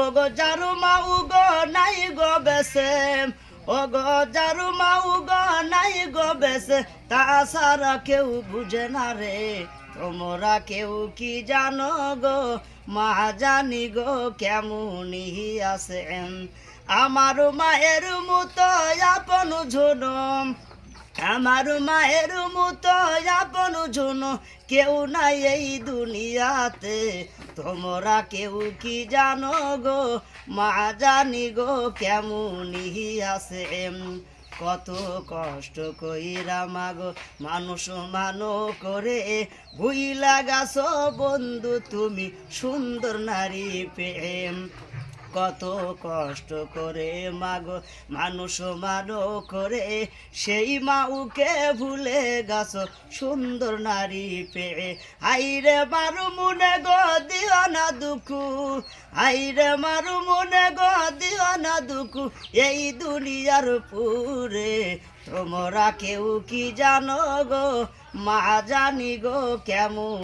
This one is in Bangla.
ও গো জারু মাউ গো নাই গো ও গো জারু মাউ গো নাই গো বেসে। তা সারা কেউ বুঝে না রে, তোমরা কেউ কি জানো গো? মা জানি গো কেমনি আছেন। আমার মায়ের মতো আপন ঝুনম আমার মায়ের মতো আপন ঝুনো কেউ নাই এই দুনিয়াতে। তোমরা কেউ কি জানো গো? মা জানি গো কেমনি আছে। কত কষ্ট কইরা মাগো, মানুষ মানো করে। ভুই লাগাছ বন্ধু, তুমি সুন্দর নারী প্রেম। কত কষ্ট করে মাগো, মানুষ মানো করে, সেই মাউকে ভুলে গাছ সুন্দর নারী পেয়ে। আইরে মারু মনে গো, দিও না দুঃখু। আইরে মারু মনে গো, দিও না দুঃখু। এই দুনিয়ার পুরে তোমরা কেউ কি জানো গো? মা জানি গো কেমন